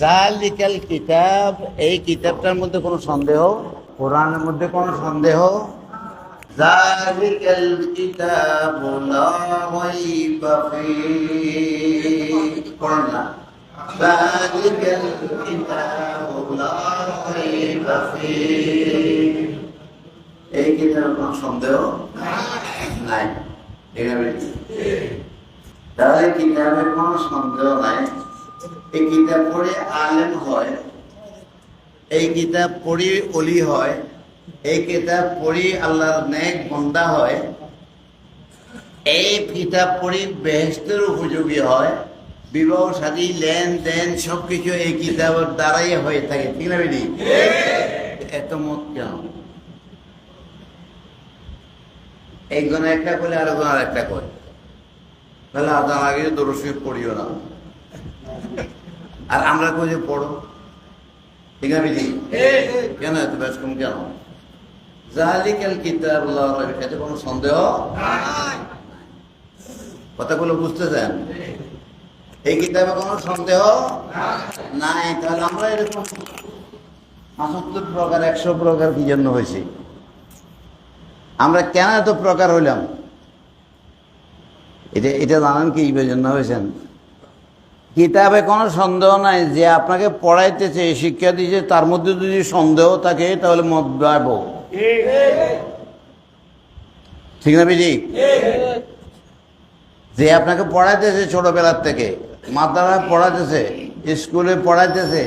জালিকাল কিতাব এই কিতাবটার মধ্যে কোনো সন্দেহ? কোরআনের মধ্যে কোনো সন্দেহ? জালিকাল কিতাব না? জালিকাল এই কিতাবের কোনো সন্দেহ? নাই। তাহলে কিতাবের কোনো সন্দেহ নাই। এই কিতাব পড়ে আলেম হয়, এই কিতাব পড়ি অলি হয়, এই কিতাব পড়ি আল্লাহর নেক বন্দা হয়, এই কিতাব পড়ি বেহেস্তের উপযোগী হয়, বিবাহ, সাদী, লেনদেন, সবকিছু এই কিতাবের দ্বারাই হয়ে থাকে, ঠিক না বেদি এত মত কেন? একজন একটা করলে আরেকজন আর একটা করে তাহলে আগে দরশী পড়িও না। আর আমরা কই যে পড়ো? কেন এত কেন? কিতাব এতে কোনো সন্দেহ? কথাগুলো বুঝতেছেন? এই কিতাবে কোনো সন্দেহ? নাই, তাহলে আমরা এরকম প্রকার, একশো প্রকার কি জন্য হয়েছি? আমরা কেন এত প্রকার হইলাম? এটা এটা জানান কি জন্য হয়েছেন? কিতাবে কোনো সন্দেহ নাই যে আপনাকে পড়াইতেছে শিক্ষা দিয়েছে, তার মধ্যে যদি সন্দেহ থাকে, তাহলে মত গাইব ঠিক না, বিজি? যে আপনাকে পড়াইতেছে ছোটবেলার থেকে মাদ্রাসায় পড়াইতেছে, স্কুলে পড়াইতেছে,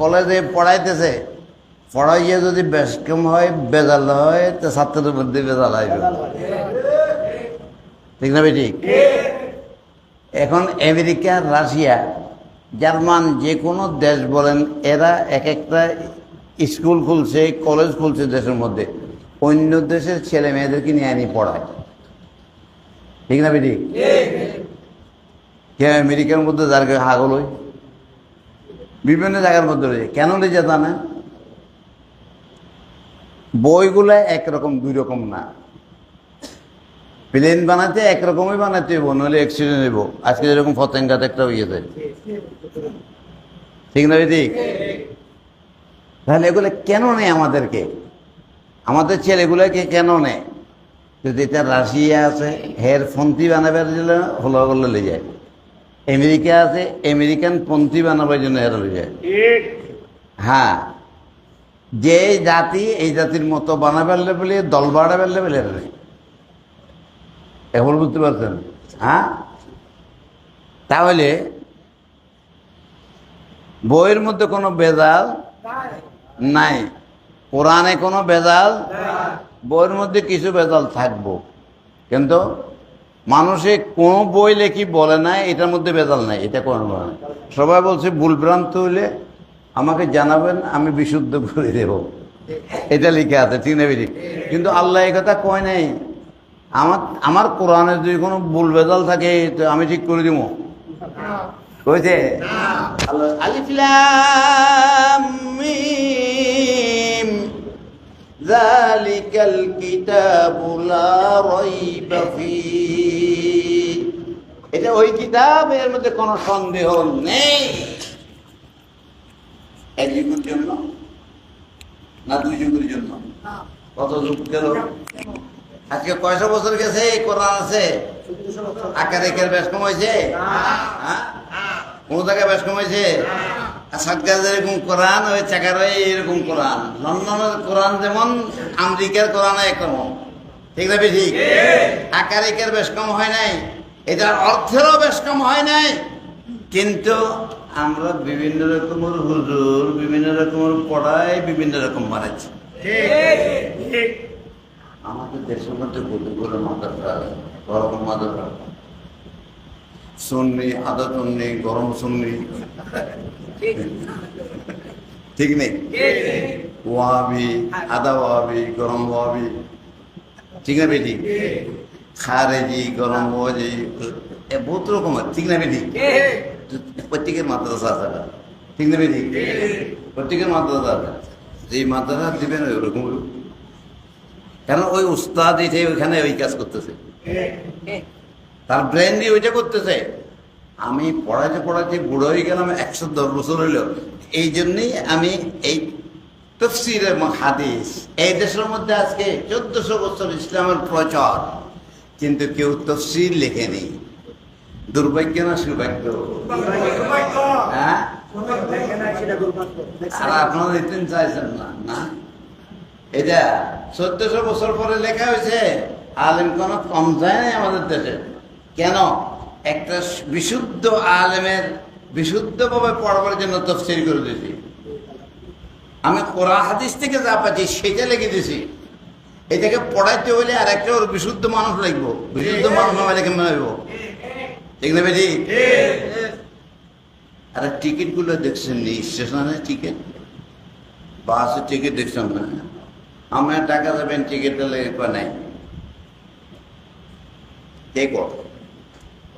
কলেজে পড়াইতেছে, পড়াইয়ে যদি বেশকম হয়, বেজাল হয়, তো ছাত্রদের মধ্যে বেজাল আসবে ঠিক না বেটি এখন আমেরিকা, রাশিয়া জার্মান যে কোনো দেশ বলেন, এরা এক একটা স্কুল খুলছে, কলেজ খুলছে দেশের মধ্যে। অন্য দেশের ছেলে মেয়েদেরকে নিয়ে আনি পড়ায়। ঠিক না বেটি? কে আমেরিকার মধ্যে যার হাগল হয় বিভিন্ন জায়গার মধ্যে রয়েছে। কেন রয়েছে তা না? বইগুলো একরকম দুই রকম না। প্লেন বানাতে একরকমই বানাতে হইব, নইলে অ্যাক্সিডেন্ট হইব। আজকে যেরকম ফতেঙ্গাতে একটা হয়ে যায় ঠিক না ঠিক তাহলে এগুলো কেন নেয় আমাদেরকে? আমাদের ছেলেগুলোকে কেন নেয়? যদি এটা রাশিয়া আছে, হের পন্থী বানাবার জন্য হলো করলে লে যায়। আমেরিকা আছে, আমেরিকান পন্থী বানাবার জন্য হেরা লয়ে যায়। হ্যাঁ। যে জাতি, এই জাতির মতো বানাবার লেভেলে, দল বাড়াবার লেভেলে নেই এখন বুঝতে পারছেন? হ্যাঁ? তাহলে বইয়ের মধ্যে কোনো বেজাল নাই। কোরআনে কোনো বেজাল বইয়ের মধ্যে কিছু বেজাল থাকব। কিন্তু মানুষে কোনো বই লেখি বলে না, এটার মধ্যে বেজাল নাই, এটা কোনো বলে। সবাই বলছে, ভুলভ্রান্ত হইলে আমাকে জানাবেন, আমি বিশুদ্ধ করে দেব। এটা লিখে আছে ঠিক না বেরি কিন্তু আল্লাহ কথা কয় নাই, আমার আমার কোরআনে যদি কোনো ভুল বেজাল থাকে, তো আমি ঠিক করে দিব? কইছে? আল্লাহ আলিফ মিম। যালিকাল কিতাবু লা রাইবা ফীহ এটা ওই কিতাব এর মধ্যে কোনো সন্দেহ নেই। এক যুগের জন্য না দুই যুগের জন্য? কত যুগ গেল? আজকে কয়শো বছর গেছে? এই কোরআন আছে। আকার বেশ কমাইছে হ্যাঁ? কোন জায়গায় বেশ কমাইছে সাতগাছ এরকম কোরআন ওই চাকার ওই এরকম কোরআন। লন্ডনের কোরআন যেমন আমেরিকার কোরআন একরকম। ঠিক না ঠিক। আকার একের বেশ কম হয় নাই এটার অর্থেরও বেশ কম হয় নাই। কিন্তু আমরা বিভিন্ন রকমের হুজুর বিভিন্ন রকমের পড়াই বিভিন্ন রকম বানাচ্ছি আমাদের দেশের মধ্যে কতগুলো মাদ্রাসা গরম মাদ্রাসা সুন্নি আদা সুন্নি গরম সুন্নি ঠিক নেই? ওয়াবি আদা ওয়াবি গরম ওয়াবি ঠিক না বেটি? খারেজি, গরম ওয়াজি। এ, বহুত রকমের ঠিক না বেটি? প্রত্যেকের মাদ্রাসা আছে ঠিক না বেটি? প্রত্যেকের মাদ্রাসা আছে। যে মাদ্রাসা দিবেন ওইরকম কেন ওই উস্তাদ ওইখানে ওই কাজ করতেছে? তার ব্রেন দিয়ে ওইটা করতেছে। আমি পড়াইতে পড়াইতে বুড়ো হয়ে গেলাম, একশো দশ বছর হইল। এই জন্যই আমি এই তফসির এবং হাদিস, এই দেশের মধ্যে আজকে চোদ্দশো বছর ইসলামের প্রচার। কিন্তু কেউ তফসির লেখেনি দুর্ভাগ্য না সৌভাগ্য? হ্যাঁ? আর আপনারা দিতেন চাইছেন না না? এটা চোদ্দশো বছর পরে লেখা হয়েছে, আলেম কোন কম যায় নাই আমাদের দেশে। কেন? একটা বিশুদ্ধ আলেমের বিশুদ্ধভাবে পড়বার জন্য তফসিল করে দিয়েছি। আমি কোরআন হাদিস থেকে যা পাচ্ছি সেটা লিখে দিয়েছি। এটাকে পড়াইতে হলে আর একটা ওর বিশুদ্ধ মানুষ লাগবো। বিশুদ্ধ মানুষ হলে কেমন হইব? ঠিক না আর টিকিটগুলো দেখছেন নি? স্টেশনের টিকিট? বাসের টিকিট দেখছেন না আমার টাকা দেবেন টিকিটটা লেগে নাই। কর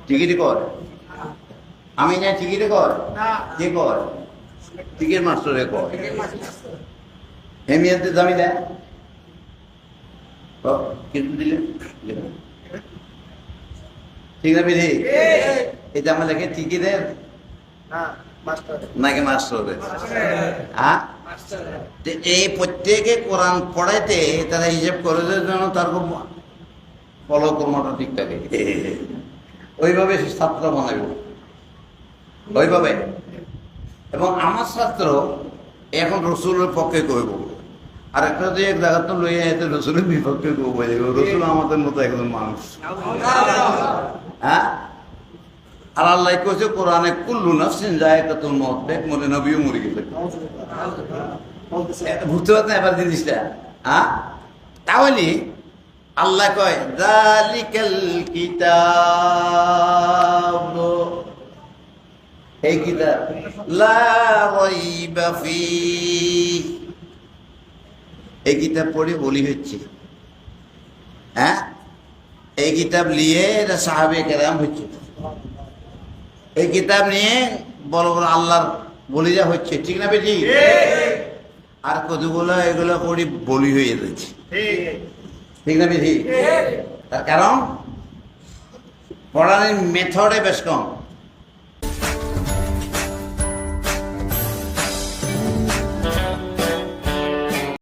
টিকিট কর। আমি না টিকিটে কর কে কর? টিকিট মাস্টারে কর। হেমিয়াতে দামি দেয় কিন্তু দিলে। ঠিক না বিধি? এটা আমার লেখে টিকিটের? নাকি মাস্টারের? হ্যাঁ? এই প্রত্যেকে কোরআন পড়াইতে তারা হিসেব করে যেন তার খুব ফলো কর্মটা ঠিক থাকে। ওইভাবে সে ছাত্র বানাইব। ওইভাবে। এবং আমার ছাত্র এখন রসুলের পক্ষে কইব আর একটা যে এক জায়গা তো লইয়া এতে রসুলের বিপক্ষে কইব রসুল আমাদের মতো একজন মানুষ। হ্যাঁ? আর আল্লাহ কইছে কোরআনে কুল্লু নাফসিন জায়গাতুল মত দেখ মনে নবীও মরে গেছে। বুঝতে পারছেন এবার জিনিসটা? হ্যাঁ? তাহলে আল্লাহ কয় জালিকাল কিতাব। এই কিতাব লা রাইবা এই কিতাব পড়ে বলি হচ্ছে। হ্যাঁ? এই কিতাব নিয়ে এটা সাহাবে কেরাম হচ্ছে। এই কিতাব নিয়ে বড় বড় আল্লাহর বলিরা হচ্ছে। ঠিক না বেটি? আর কতগুলো এগুলো করি বলি হয়ে যাচ্ছে। ঠিক। না বিধি? তার কারণ পড়ানোর মেথডে বেশ কম।